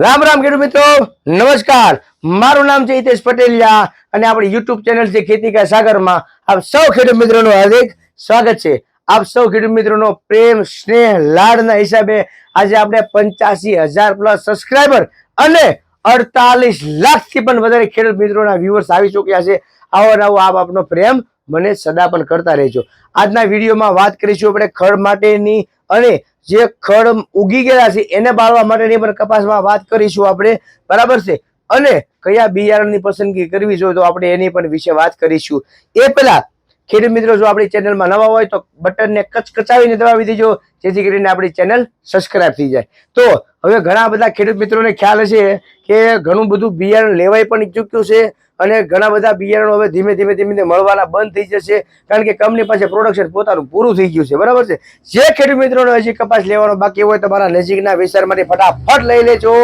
રામ રામ ખેડૂત મિત્રો, નમસ્કાર. મારું નામ છે હિતેશ પટેલિયા અને આપણી યુટ્યુબ ચેનલ છે ખેતી કા સાગરમાં. આપ સૌ ખેડૂત મિત્રોનું હાર્દિક સ્વાગત છે. આપ સૌ ખેડૂત મિત્રોનો પ્રેમ, સ્નેહ, લાડના હિસાબે આજે આપણે પંચ્યાસી હજાર પ્લસ સબસ્ક્રાઈબર અને અડતાલીસ લાખથી પણ વધારે ખેડૂત મિત્રોના વ્યુઅર્સ આવી ચૂક્યા છે. આવો નવો આપ આપનો પ્રેમ મને સદા પણ કરતા રહેજો. આજના વિડીયોમાં વાત કરીશું આપણે ખડ માટેની અને જે ખડ ઉગી ગયા છે, એને બાળવા માટેની પણ કપાસમાં વાત કરીશું આપણે. બરાબર છે? અને કયા બિયારણની પસંદગી કરવી જોઈએ તો આપણે એની પણ વિશે વાત કરીશું. એ પહેલા, ખેડૂત મિત્રો, જો આપણી ચેનલમાં નવા હોય તો બટનને કચકચાવીને દબાવી દેજો, જેથી કરીને આપણી ચેનલ સબસ્ક્રાઇબ થઈ જાય. તો હવે ઘણા બધા ખેડૂત મિત્રોને ખ્યાલ હશે કે ઘણું બધું બિયારણ લેવાય પણ ચૂક્યું છે. અને ઘણા બધા બિયારણો હવે ધીમે ધીમે ધીમે મળવાના બંધ થઈ જશે. કારણ કે કંપની પાસે પ્રોડક્શન પોતાનું પૂરું થઈ ગયું છે. બરાબર છે? જે ખેડૂત મિત્રોને હજી કપાસ લેવાનો બાકી હોય તમારા નજીકના વિસ્તારમાંથી ફટાફટ લઈ લેજો.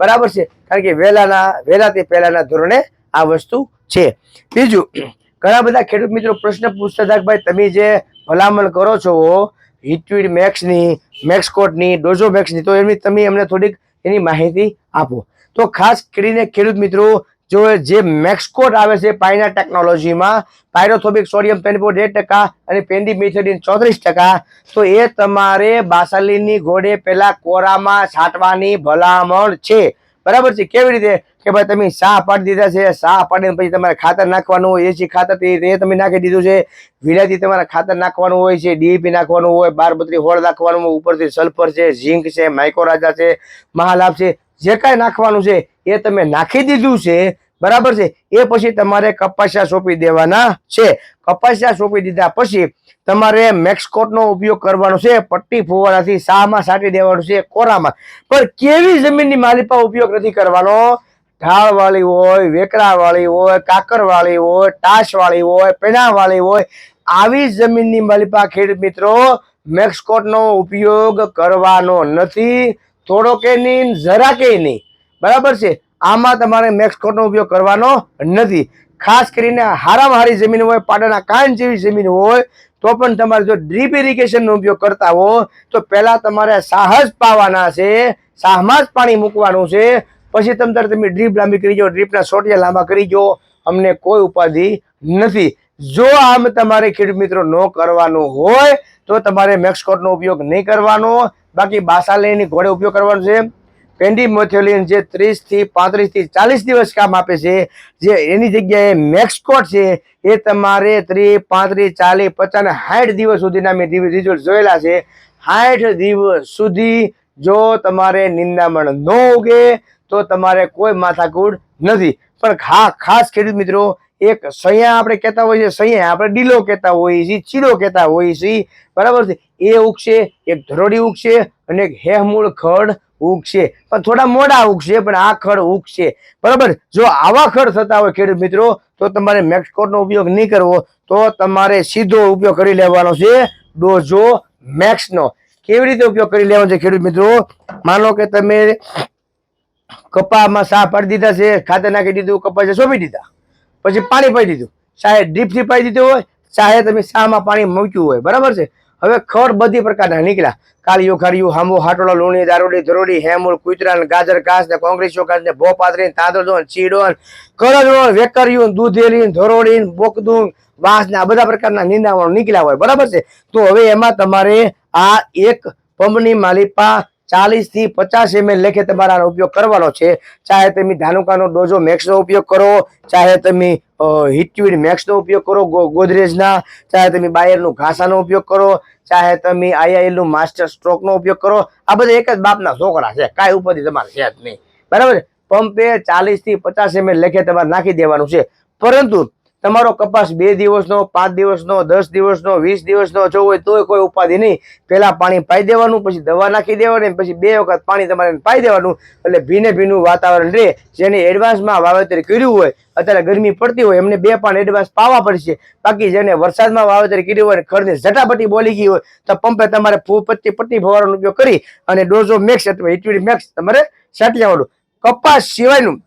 બરાબર છે? કારણ કે વહેલાના વહેલાથી પહેલાના ધોરણે આ વસ્તુ છે. બીજું, ઘણા બધા ખેડૂત મિત્રો પ્રશ્ન પૂછતા હતા ભાઈ, તમે જે ભલામણ કરો છો હિટવીડ મેક્સની, મેક્સકોટની, ડોઝો મેક્સની, તો એમની તમે એમને થોડીક એની માહિતી આપો. તો ખાસ કરીને ખેડૂત મિત્રો જો જે મેક્સકોટ આવે છે પાયના ટેકનોલોજીમાં, પાયરોથોબિક સોડિયમ પોઈન્ટ એક ટકા અને પેન્ડીમિથેડિન ચોત્રીસ ટકા, તો એ તમારે બાસાલીની ઘોડે પહેલાં કોરામાં છાંટવાની ભલામણ છે. બરાબર છે? કેવી રીતે? કે ભાઈ તમે શાહ પાડી દીધા છે શાહ પાડીને પછી તમારે ખાતર નાખવાનું હોય, એસી ખાતર તે તમે નાખી દીધું છે. વિલાયતી તમારે ખાતર નાખવાનું હોય છે, ડીએપી નાખવાનું હોય બાર બત્રી હોળ નાખવાનું હોય, ઉપરથી સલ્ફર છે, ઝીંક છે માઇકોરાજા છે, મહાલાભ છે. જે કાંઈ નાખવાનું છે એ તમે નાખી દીધું છે, બરાબર છે? એ પછી તમારે કપાસિયા સોંપી દેવાના છે. કપાસિયા સોંપી દીધા પછી તમારે મેક્સકોટનો ઉપયોગ કરવાનો છે, પટ્ટી ફુવારાથી શાહમાં સાટી દેવાનું છે કોરામાં. પણ કેવી જમીનની માલિપા ઉપયોગ નથી કરવાનો? ઢાળવાળી હોય, વેકરાવાળી હોય, કાકરવાળી હોય ટાશવાળી હોય, પેણાવાળી હોય, આવી જમીનની માલિપા ખેડૂત મિત્રો, મેક્સકોટનો ઉપયોગ કરવાનો નથી. થોડો કે નહીં, જરા કે નહીં. બરાબર છે? આમાં તમારે મેક્સકોટનો ઉપયોગ કરવાનો નથી. ખાસ કરીને હારામાં હારી જમીન હોય, પાડાના કાન જેવી જમીન હોય, તો પણ તમારે જો ડ્રીપ ઇરિગેશનનો ઉપયોગ કરતા હો, તો પહેલાં તમારે સાહસ પાવાના છે, સાહમાં જ પાણી મૂકવાનું છે. પછી તમે તમે ડ્રીપ લાંબી કરી જો ડ્રીપના સોટિયા લાંબા કરી જો અમને કોઈ ઉપાધિ નથી. જો આમ તમારે ખેડૂત મિત્રો ન કરવાનું હોય, તો તમારે મેક્સકોટનો ઉપયોગ નહીં કરવાનો. બાકી બાસાલેની ઘોડે ઉપયોગ કરવાનો છે. પેન્ડીમોથેલિન જે ત્રીસથી પાંત્રીસથી ચાલીસ દિવસ કામ આપે છે, જે એની જગ્યાએ મેક્સકોટ છે, એ તમારે ત્રીસ, પાંત્રીસ, ચાલીસ, પચાસ ને સાઠ દિવસ સુધીના મેં રિઝલ્ટ જોયેલા છે. સાઠ દિવસ સુધી જો તમારે નિંદામણ ન ઉગે, તો તમારે કોઈ માથાકૂટ નથી. પણ હા ખાસ ખેડૂત મિત્રો એક સૈયા આપણે કહેતા હોઈએ છીએ, સૈયા, આપણે ડીલો કહેતા હોઈએ છીએ ચીડો કહેતા હોઈએ છીએ. બરાબર છે? એ ઉગશે, એક ધરોડી ઉગશે અને એક હેહમૂળ ખડ ઉગશે. પણ થોડા મોડા ઉગશે, પણ આ ખડ ઉગશે. બરાબર? જો આવા ખડ થતા હોય ખેડૂત મિત્રો, તો તમારે મેક્સકોટનો ઉપયોગ નહીં કરવો, તો તમારે સીધો ઉપયોગ કરી લેવાનો છે ડોઝો મેક્સનો. કેવી રીતે ઉપયોગ કરી લેવાનો છે ખેડૂત મિત્રો? માનો કે તમે કપામાં સા પાડી દીધા છે, ખાતર નાખી દીધું, કપાસ સોંપી દીધા. પછી પાણી પાઈ દીધું. ચાહે ડીપથી પાઈ દીધું હોય ચાહે તમે શામાં પાણી મૂક્યું હોય. બરાબર છે? હવે ખડ બધી પ્રકારના નીકળ્યા. કાળિયું ખારિયું હાંબો હાટોળો, લૂણી, દારૂડી, ધરોડી હેમૂળ કુતરા ગાજર, ઘાસ ને કોંગ્રેસ ઘાસ ને ભોપાતરી તાંદળો ચીડો ને વેકરિયું દૂધેલી ધરોડી બોકદું, વાસ ને આ બધા પ્રકારના નિંદાવણો નીકળ્યા હોય. બરાબર છે? તો હવે એમાં તમારે આ એક પંપની માલિપા ચાલીસથી પચાસ એમએલ લેખે તમારે ઉપયોગ કરવાનો છે. ચાહે તમે ધાનુકાનો ડોઝો મેક્સનો ઉપયોગ કરો, ચાહે તમે હિટવીડ મેક્સનો ઉપયોગ કરો ગોદરેજના, ચાહે તમે બાયરનું ઘાસાનો ઉપયોગ કરો, ચાહે તમે આઈઆઈએલનું માસ્ટર સ્ટ્રોકનો ઉપયોગ કરો. આ બધા એક જ બાપના છોકરા છે. કાંઈ ઉપરથી તમારે છે જ નહીં. બરાબર પંપે ચાલીસથી પચાસ એમએલ લેખે તમારે નાખી દેવાનું છે. પરંતુ તમારો કપાસ બે દિવસનો, પાંચ દિવસનો, દસ દિવસનો, વીસ દિવસનો જો હોય તોય કોઈ ઉપાધિ નહીં. પહેલાં પાણી પાઈ દેવાનું, પછી દવા નાખી દેવાની પછી બે વખત પાણી તમારે પાઈ દેવાનું. એટલે ભીને ભીનું વાતાવરણ રહે. જેને એડવાન્સમાં વાવેતર કર્યું હોય, અત્યારે ગરમી પડતી હોય, એમને બે પાણી એડવાન્સ પાવા પડશે. બાકી જેને વરસાદમાં વાવેતર કર્યું હોય ખડની ઝટાપટી બોલી ગઈ હોય, તો પંપે તમારે ફૂ પટ્ટી ફવારવાનો ઉપયોગ કરી, અને ડોઝો મેક્સ અથવા હિટવીડ મેક્સ તમારે છાંટી આવવાનું કપાસ સિવાયનું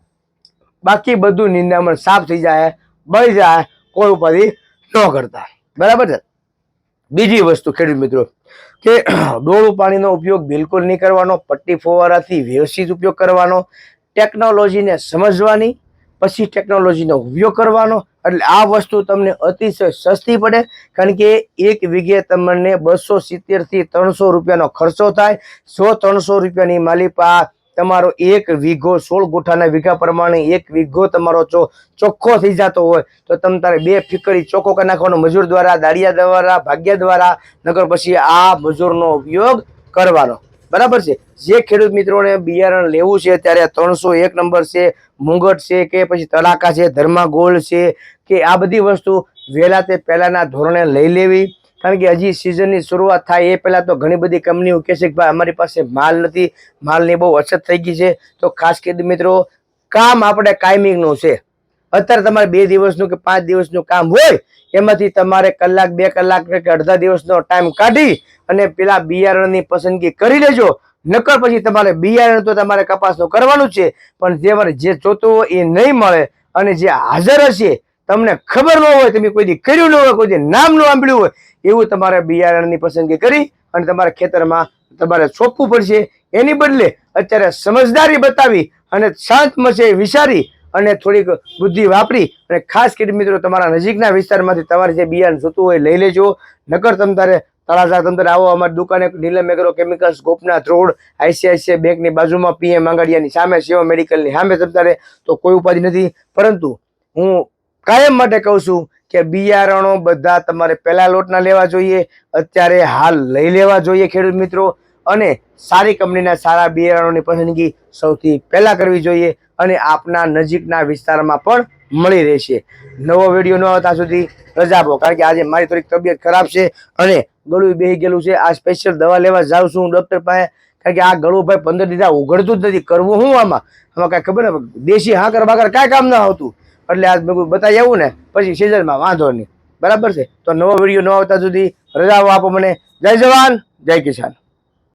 બાકી બધું નિંદામણ સાફ થઈ જાય. બળી જાય, કોઈ ઉપાધિ ન કરતા. બરાબર છે? બીજી વસ્તુ ખેડૂત મિત્રો, કે ડોળું પાણીનો ઉપયોગ બિલકુલ નહીં કરવાનો, પટ્ટી ફુવારાથી વ્યવસ્થિત ઉપયોગ કરવાનો, ટેકનોલોજીને સમજવાની, પછી ટેકનોલોજીનો ઉપયોગ કરવાનો, એટલે આ વસ્તુ તમને અતિશય સસ્તી પડે, કારણ કે એક વીઘે તમને બસો સિત્તેરથી ત્રણસો રૂપિયાનો ખર્ચો થાય. સો ત્રણસો રૂપિયાની માલિપા તમારો એક વીઘો સોળ ગુઠાના વીઘા પ્રમાણે એક વીઘો તમારો ચોખ્ખો થઈ જતો હોય, તો તમે તારે બે ફીકડી ચોખ્ખો કરી નાખવાનો. મજૂર દ્વારા, દાડિયા દ્વારા, ભાગ્યા દ્વારા નગર પછી આ મજૂરનો ઉપયોગ કરવાનો. બરાબર છે? જે ખેડૂત મિત્રોને બિયારણ લેવું છે, ત્યારે ત્રણસો એક નંબર છે, મુંગટ છે કે પછી તલાકા છે ધર્મા ગોલ્ડ છે, કે આ બધી વસ્તુ વહેલા તે પહેલાંના ધોરણે લઈ લેવી. કારણ કે હજી સિઝનની શરૂઆત થાય એ પહેલાં તો ઘણી બધી કંપનીઓ કહેશે કે ભાઈ અમારી પાસે માલ નથી, માલની બહુ અછત થઈ ગઈ છે. તો ખાસ કરીને મિત્રો, કામ આપણે કાયમિકનું છે. અત્યારે તમારે બે દિવસનું કે પાંચ દિવસનું કામ હોય, એમાંથી તમારે કલાક, બે કલાક કે અડધા દિવસનો ટાઈમ કાઢી અને પેલા બિયારણની પસંદગી કરી લેજો. નકર પછી તમારે બિયારણ તો તમારે કપાસનું કરવાનું છે, પણ જે મારે જે જોતું હોય એ નહીં મળે અને જે હાજર હશે, તમને ખબર ન હોય, તમે કોઈ દી કર્યું ન હોય, કોઈ નામ ન સાંભળ્યું હોય એવું તમારે બિયારણની પસંદગી કરી અને તમારા ખેતરમાં તમારે સોંપવું પડશે. એની બદલે અત્યારે સમજદારી બતાવી અને શાંત મસે વિચારી અને થોડીક બુદ્ધિ વાપરી અને ખાસ કરીને મિત્રો તમારા નજીકના વિસ્તારમાંથી તમારે જે બિયારણ જોતું હોય લઈ લેજો. નકર તમ તારે તળાજા તમ આવો અમારી દુકાને Neelam agro chemicals Gopnath road ICICI બેંકની બાજુમાં પીએમ આંગડિયાની સામે સેવા મેડિકલની સામે તમ તારે તો કોઈ ઉપાધિ નથી. પરંતુ હું કાયમ માટે કહું છું કે બિયારણો બધા તમારે પહેલા લોટના લેવા જોઈએ, અત્યારે હાલ લઈ લેવા જોઈએ ખેડૂત મિત્રો. અને સારી કંપનીના સારા બિયારણોની પસંદગી સૌથી પહેલાં કરવી જોઈએ અને આપના નજીકના વિસ્તારમાં પણ મળી રહેશે. નવો વીડિયો ન આવતા સુધી રજા આપો, કારણ કે આજે મારી થોડીક તબિયત ખરાબ છે અને ગળું બેહી ગયેલું છે. આ સ્પેશિયલ દવા લેવા જાઉં છું હું ડૉક્ટર પાસે, કારણ કે આ ગળું ભાઈ પંદર દીધા ઉઘડતું જ નથી. કરવું હું આમાં? આમાં કાંઈ ખબર ને દેશી હાકર બાકર કાંઈ કામ ના આવતું. એટલે આજ બધું બતાવી આવું ને, પછી સિઝનમાં વાંધો નહીં. બરાબર છે? તો નવો વીડિયો ન આવતા સુધી રજાઓ આપો મને. જય જવાન, જય કિસાન.